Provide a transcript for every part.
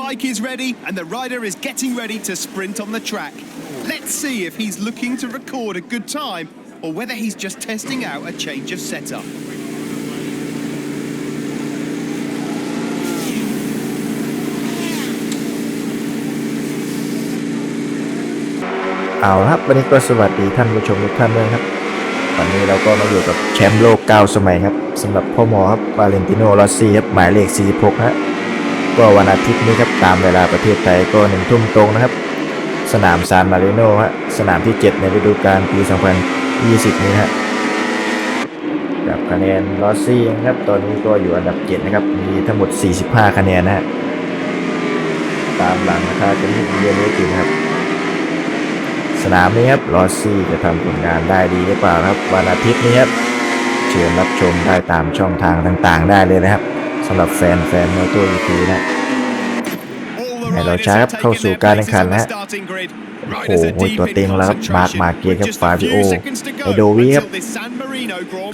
bike is ready and the rider is getting ready to sprint on the track. Let's see if he's looking to record a good time or whether he's just testing out a change of setup. เอาละครับวันนี้ก็สวัสดีท่านผู้ชมทุกท่านด้วยครับ วันนี้เราก็มาอยู่กับแชมป์โลก 9 สมัยครับสำหรับพ่อหมอครับวาเลนติโนรอสซี่ครับหมายเลข 46ฮะ ก็วันอาทิตย์นี้ครับตามเวลาประเทศไทยก็หนึ่งทุ่มตรงนะครับ สนามซานมาริโนฮะสนามที่ 7 ในฤดูกาลปี 2020 นี้ฮะกับคะแนนรอสซี่นะครับตอนนี้ก็อยู่อันดับ 7 นะครับ มีทั้งหมด 45 คะแนนนะฮะตามหลังนะครับเป็นที่เรียนรู้จริงครับ สนามนี้ครับลอสซี่จะทำผลงานได้ดีหรือเปล่าครับวันอาทิตย์นี้ครับเชิญรับชมได้ตามช่องทางต่างๆ ได้เลยนะครับำหรับแฟนแฟนมอเตอร์อีพีนะให้เราช้าครับเข้าสู่การแข่งขันนะโอ้โหตัวเต็งแล้วครับมาร์คมาเกียครับฟา a วิโอไอโดวีครับ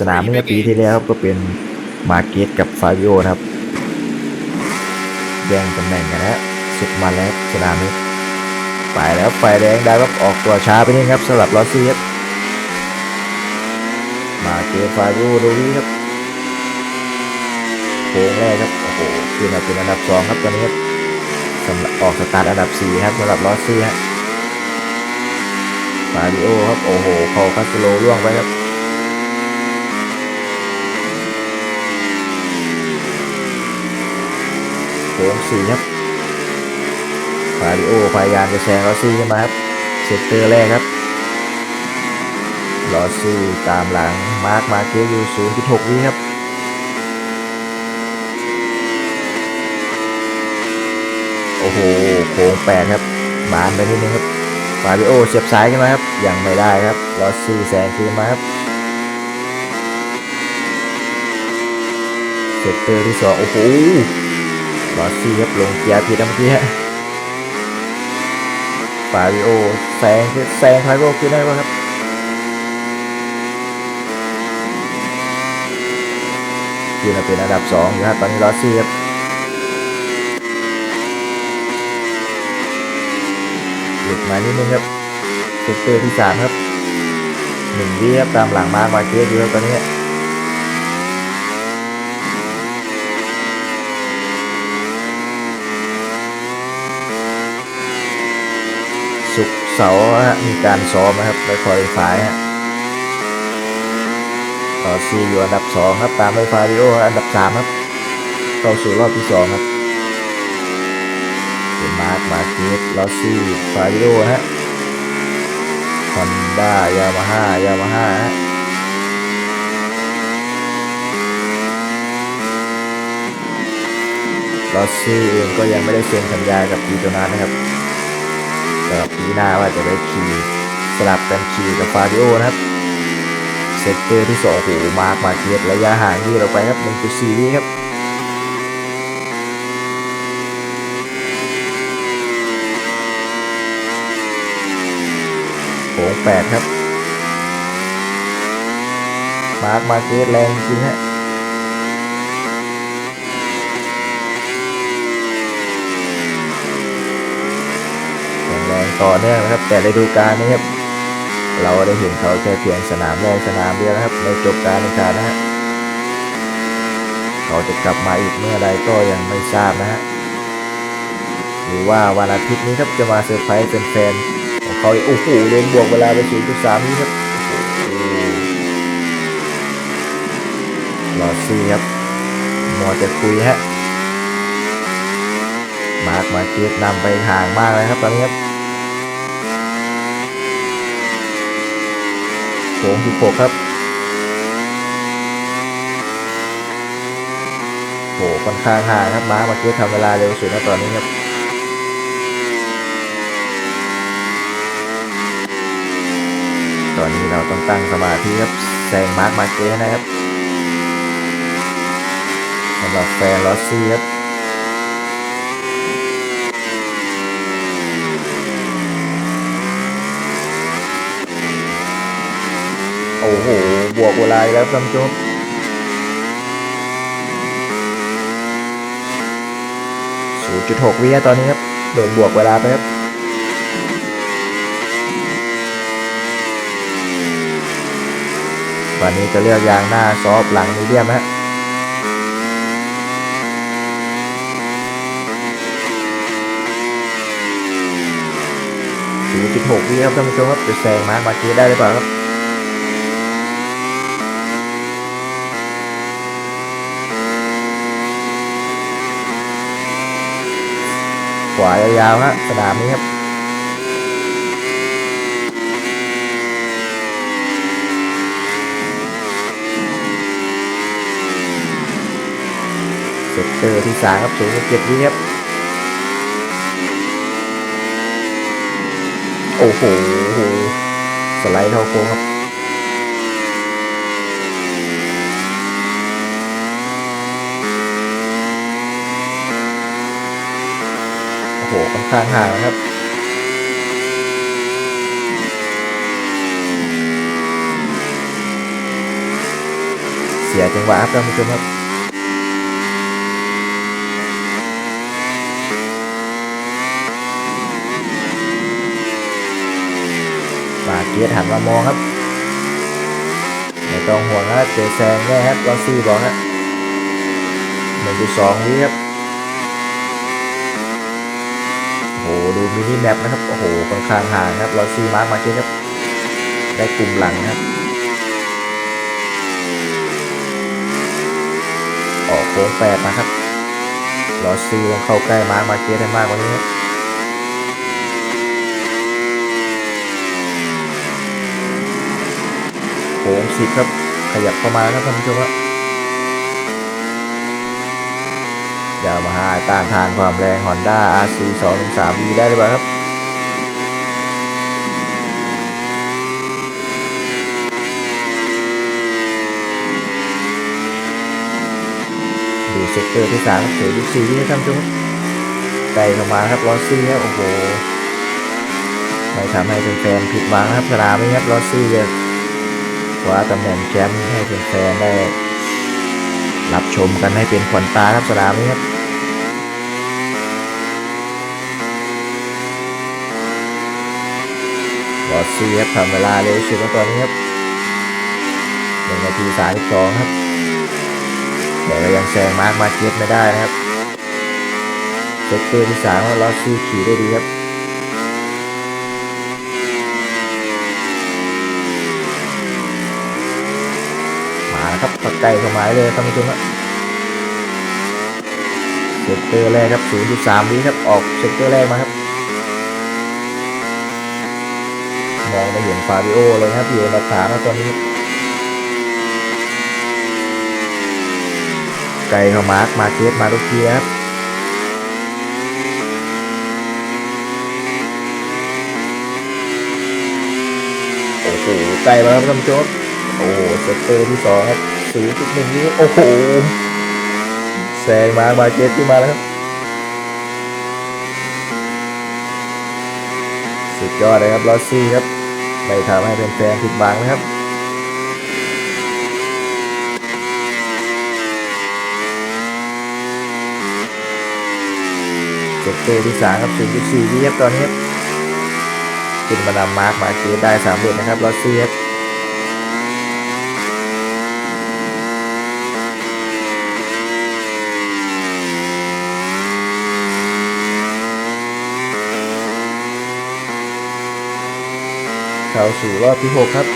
สนามเมื่อปีที่แล้วก็เป็นมาเกียกับฟาวิโอครับแย่งตำแหน่งกันนะฮะสุดมันแล้วสนามนี้ไปแล้วไฟแดงได้ครับออกตัวช้าไปนิดครับสำหรับลอสซี่ครับมาเกียฟาวิโอโดวีครับ โค้งแรกครับ โอ้โหขึ้นมาเป็นอันดับสองครับตอนนี้ครับสำหรับออกสตาร์ทอันดับสี่ครับสำหรับลอสซี่ฮะฟาริโอครับ โอ้โหคอคัสโลล่วงไปครับโค้งสี่ครับฟาริโอพยายามจะแซงลอสซี่ขึ้นมาครับเซตเตอร์แรกครับลอสซี่ตามหลังมาร์คมาเคียอยู่0.6วิครับ โอ้โหโค้งแปดครับบานไปนิดนึงครับฟาบิโอเสียบซ้ายขึ้นมาครับยังไม่ได้ครับลอสซี่แซงคืนมาครับเซตเตอร์ที่สองโอ้โหลอสซี่ครับลงเกียร์ผิดเมื่อกี้ฮะฟาบิโอแซงแซงฟาบิโอขึ้นได้ป่ะครับขึ้นมาเป็นอันดับสองครับตอนนี้ลอสซี่ครับ มานิดนึงครับเซกเตอร์ที่สามครับหนึ่งวิครับตามหลังมาร์คมาเกสอยู่ครับตอนนี้สุกเสาฮะมีการซ้อมนะครับในคอลิฟายฮะต่อซีอยู่อันดับสองครับตามด้วยฟาริโออันดับสามครับเข้าสู่รอบที่สองครับ มาคมาร์เกสลอสซี่ฟาริโอฮะฮอนด้ายามาฮ่ายามาฮ่าฮะลอสซี่เองก็ยังไม่ได้เซ็นสัญญากับปีโตนัสนะครับสำหรับปีหน้าว่าจะได้ขี่สลับกันขี่กับฟาริโอนะครับ เซกเตอร์ที่สองโอ้โหมาร์คมาร์เกสระยะห่างยืดออกไปครับ1.4วิครับ โค้งแปดครับ มาร์คมาเกตแรงจริงฮะแรงต่อเนื่องนะครับ แต่ฤดูกาลนี้ครับ เราได้เห็นเขาแค่เพียงสนามแรกสนามเดียวนะครับ ในจบการแข่งขันนะฮะเขาจะกลับมาอีกเมื่อใดก็ยังไม่ทราบนะฮะหรือว่าวันอาทิตย์นี้ครับจะมาเซอร์ไพรส์แฟนๆ เขาอีกโอ้โหเล่นบวกเวลาไป0.3นี้ครับโอ้โหรอซี่ครับมัวแต่คุยฮะ มาร์คมาเก็ตนำไปห่างมากเลยครับตอนนี้ครับโค้งที่หกครับโหค่อนข้างห่างครับมาร์คมาเก็ตทำเวลาเร็วสุดนะตอนนี้ครับ อนนี้เราต้องตั้งสมาธิครับแซงมาร์คมาเก้นะครับสำหรับแฟนลอสซี่ครับโอ้โห บวกเวลาแล้วท่านผู้ชม0 0.6วิครับตอนนี้ครับ โดนบวกเวลาไปครับ วันนี้จะเลือกยางหน้าซอฟต์หลังมีเดียมฮะ0.6วิครับท่านผู้ชมครับจะแซงมาร์คมาเก็ตได้หรือเปล่าครับขวายาวๆฮะสนามนี้ครับ เซตเตอร์ที่สามครับสูงเจ็ดวิครับ โอ้โห สไลด์เข้าโค้งครับโอ้โหค่อนข้างห่างครับ เสียจังหวะครับท่านผู้ชมครับ เกียร์หันมามองครับไม่ต้องห่วงนะเจอแซงแน่ครับลอซี่บอกนะหนึ่งจุดสองวิครับโอ้โหดูมินิแมปนะครับโอ้โหค่อนข้างห่างครับลอซี่มาร์กมาเก็ตครับได้กลุ่มหลังครับออกโค้งแปดนะครับลอซี่ต้องเข้าใกล้มาร์กมาเก็ตให้มากกว่านี้ครับ โค้ง สิบครับ ขยับเข้ามาครับท่านผู้ชมครับยามาฮ่าต้านทานความแรง Honda RC 2 3 V ได้หรือเปล่าครับ ดูเซกเตอร์ที่สามเสือดูซีที่ท่านผู้ชมครับไกลเข้ามาครับลอซี่ครับโอ้โหไม่ทำให้แฟนๆผิดหวังครับสนามนี้ครับลอซี่จะ คว้าตำแหน่งแชมป์ให้แฟนๆได้รับชมกันให้เป็นขวัญตาครับสนามนี้ครับบอสซี่ครับทำเวลาเร็วสุดแล้วตอนนี้ครับหนึ่งนาทีสามสิบสองครับแต่ก็ยังแซงมาร์คมาเก็ตไม่ได้นะครับเซกเตอร์ที่สามว่าลอสซี่ขี่ได้ดีครับ มาแล้วครับ ปักไก่เข้ามาเลยท่านผู้ชมครับเซกเตอร์แรกครับ 0.3 วิครับ ออกเซกเตอร์แรกมาครับ มองไม่เห็นฟาบิโอเลยครับ อยู่ในขาแล้วตอนนี้ ไก่เข้ามาร์คมาเก็ตมาลูกเกียครับโอ้โหไก่มาแล้วท่านผู้ชมโอ้เซตเตอร์ที่สองครับ ศูนย์จุดหนึ่งนี้โอ้โหแซงมาบาเกตขึ้นมาแล้วครับ สุดยอดเลยครับลอสซี่ครับไม่ทำให้เป็นแฟนผิดหวังนะครับเซตเตอร์ที่สามครับศูนย์จุดสี่วิครับตอนนี้ครับขึ้นมานำมาร์คมาเกตได้สามเดือนนะครับลอสซี่ครับ เข้าสู่รอบที่ 6 ครับ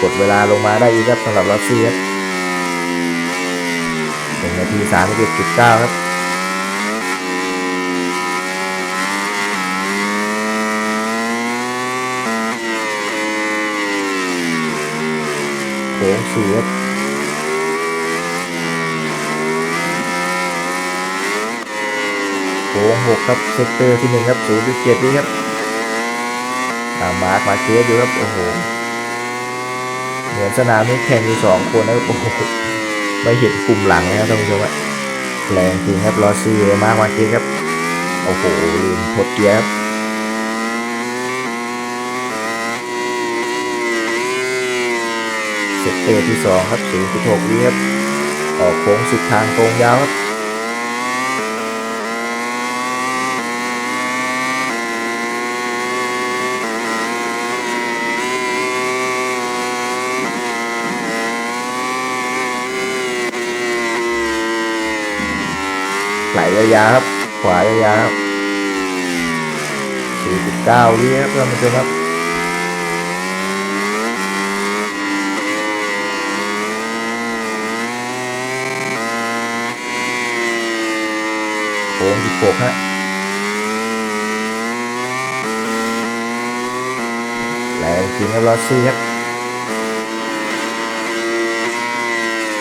กดเวลาลงมาได้อีกครับสำหรับรัสเซียหนึ่งนาทีสามสิบจุดเก้าครับโค้งสี่ครับโค้งหกครับเซกเตอร์ที่หนึ่งครับศูนย์จุดเจ็ดวิครับ ตามมาร์คมาเกสอยู่ครับ โอ้โห เหมือนสนามนี้แข่งอยู่สองคนนะครับโอ้โหไม่เห็นกลุ่มหลังเลยครับท่านผู้ชมครับแรงจริงครับลอซี่มาร์คมาเกสครับ โอ้โหลืมพดเกียร์ครับเซตเตอร์ที่สองครับ0.6วิครับ ออกโค้งสุดทางตรงยาวครับ ยาวๆครับ ขวายาวๆครับ49วิครับท่านผู้ชมครับโค้ง16ฮะแรงจริงครับลอซี่ครับ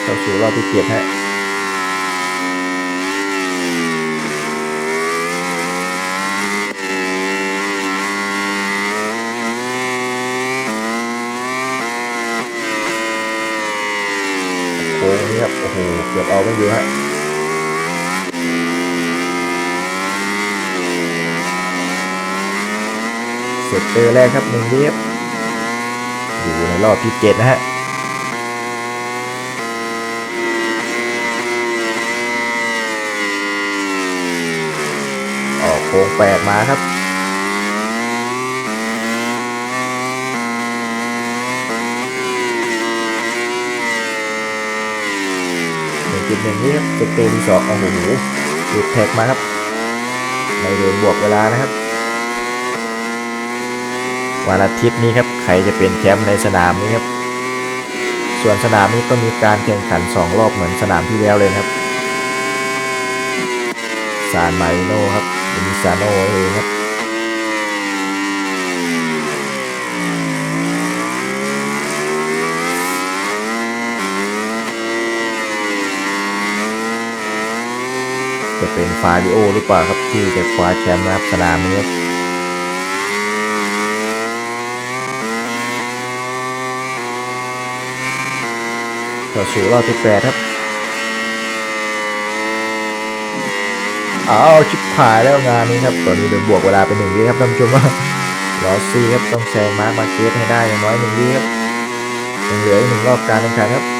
เข้าสู่รอบที่เจ็ดฮะ หเกือบเอาไม่อยู่ฮะเซตเตอแรกครับหนึ่งเรียบอยู่ในรอบที่เจ็ดนะฮะออกโค้งแปดมาครับ หนึ่งจุดหนึ่งนี่ครับเตเตอร์ที่สองโอ้โหหลุดแท็กมาครับไม่โดนบวกเวลานะครับ วันอาทิตย์นี้ครับใครจะเป็นแชมป์ในสนามนี้ครับ ส่วนสนามนี้ก็มีการแข่งขัน 2 รอบเหมือนสนามที่แล้วเลยครับซานมโนครับมิซาโนเองครับ จะเป็นฟาริโอหรือเปล่าครับที่จะคว้าแชมป์รับสนามนี้ครับต่อสู่รอบที่แปดครับเอาชิบหายแล้วงานนี้ครับตอนนี้โดนบวกเวลาไปหนึ่งวิครับท่านผู้ชมว่าลอซี่ครับต้องแซงมาร์คมาเกตให้ได้อย่างน้อยหนึ่งวิครับยังเหลืออีกหนึ่งรอบการแข่งขันครับ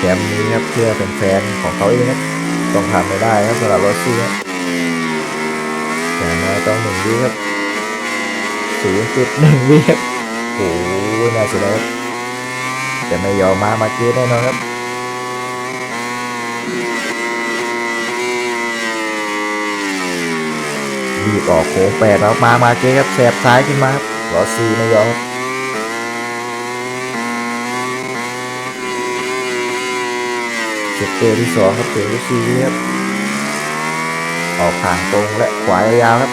ชมป์นี้ครับเพื่อเป็นแฟนของเขาเองครับต้องทำไม่ได้ครับสำหรับลอสซี่ครับอย่างน้อยต้องหนึ่งวิครับศูนย์จุดหนึ่งวิครับโอ้ยน่าเสียดายครับจะไม่ยอมมามาเกตแน่นอนครับบีบออกโค้งแปดแล้วมามาเกตครับแสบซ้ายขึ้นมาครับรอซีไม่ยอม ครับเตเตอร์ที่สองครับเจอซีครับออกห่างตรงและขวายาวครับ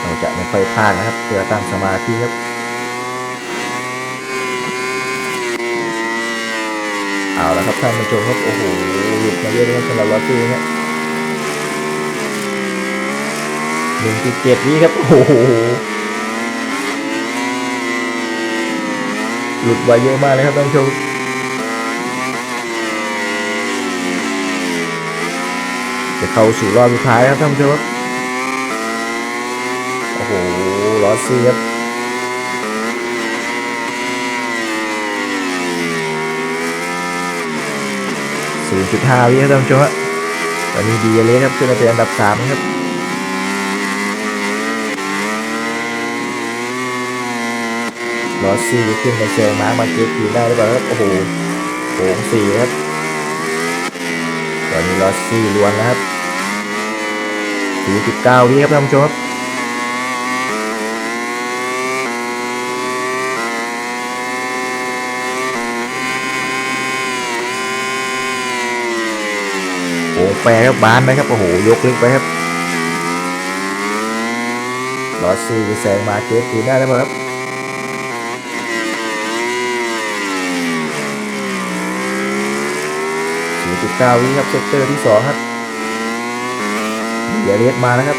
เราจะไม่ค่อยพลาดนะครับเพื่อตั้งสมาธิครับเอาละครับท่านผู้ชมครับโอ้โหหลุดมาเยอะเลยสำหรับลอตตี้เนี่ยหนึ่งจุดเจ็ดวิครับโอ้โห หลุดไวเยอะมากเลยครับท่านผู้ชมจะเข้าสู่รอบสุดท้ายครับท่านผู้ชมโอ้โหลอสซี่ครับ0.5วิครับท่านผู้ชมตอนนี้ดีเลยครับขึ้นมาเป็นอันดับ3นะครับ ลอสซี่ขึ้นมาแซงมามาเก็ตทีได้หรือเปล่าครับ โอ้โหโค้งสี่ครับ ตอนนี้ลอสซี่ล้วนแล้วครับ0.9วิครับท่านผู้ชมครับโอ้แปรครับบานไหมครับ โอ้โห ยกลึกไปครับลอสซี่ไปแซงมาเก็ตคืนได้แล้วครับ สี่จุดเก้าวิครับเซกเตอร์ที่สองครับเดี๋ยวเรียกมานะครับ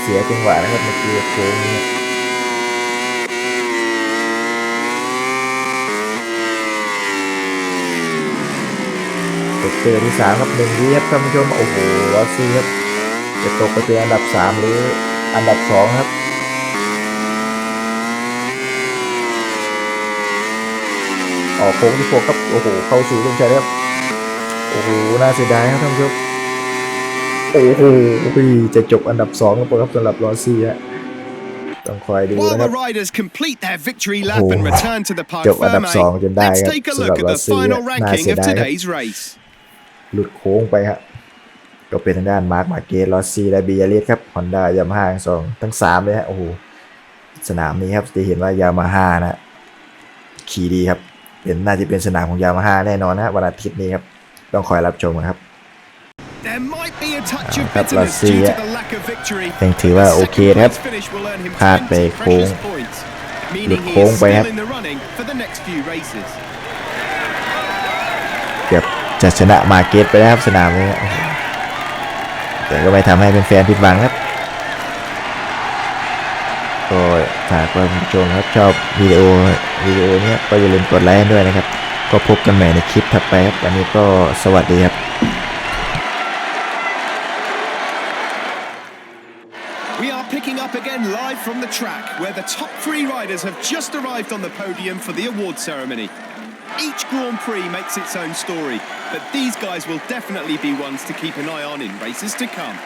เสียจังหวะนะครับเมื่อกี้โค้งเนี่ยเซกเตอร์ที่สามครับหนึ่งวิครับท่านผู้ชมโอ้โหลอสซี่ครับจะตกไปเป็นอันดับสามหรืออันดับสองครับ ออกโค้งที่หกครับโอ้โหเข้าสู่เส้นชัยแล้วครับโอ้โหน่าเสียดายครับท่านผู้ชมโอ้โหจะจบอันดับ2แล้วครับสำหรับลอซี่ฮะต้องคอยดู While นะครับ the riders complete their victory lap Oh. and return to the Parc จบอันดับ Ferme, สองจนได้ let's ครับ take a สำห look รับ at รั the สเซีย final น่า ranking เสีย of ดายครับ today's race. หลุดโค้งไปฮะก็เป็นทางด้านมาร์คมาเกตลอสซี่และบียาริสครับฮอนด้ายามาฮ่าทั้งสองทั้งสามเลยฮะโอ้โหสนามนี้ครับจะเห็นว่ายามาฮ่านะขี่ดีครับ เป็นน่าจะเป็นสนามของยามาฮ่าแน่นอนนะฮะวันอาทิตย์นี้ครับต้องคอยรับชมครับ There might be a touch of ครับ bitterness รัสเซี due ย to the lack of victory. ยังถือว่า but the โอเค second นะครับ place finish will earn him พลาดไป20โค้ง precious points, หลุ meaning ด he โค้ง is ไปครับ still in the running for the next few races. เกือบจะชนะมาเกตไปแล้วครับสนามนี้โอ้โหแต่ก็ไม่ทำให้เป็นแฟนๆผิดหวังครับก็ ฝากคุณผู้ชมครับชอบวิดีโอวิดีโอเนี้ยก็อย่าลืมกดไลค์ด้วยนะครับ ก็พบกันใหม่ในคลิปถัดไปครับวันนี้ก็สวัสดีครับ We are picking up again live from the track where the top three riders have just arrived on the podium for the award ceremony. Each Grand Prix makes its own story, but these guys will definitely be ones to keep an eye on in races to come.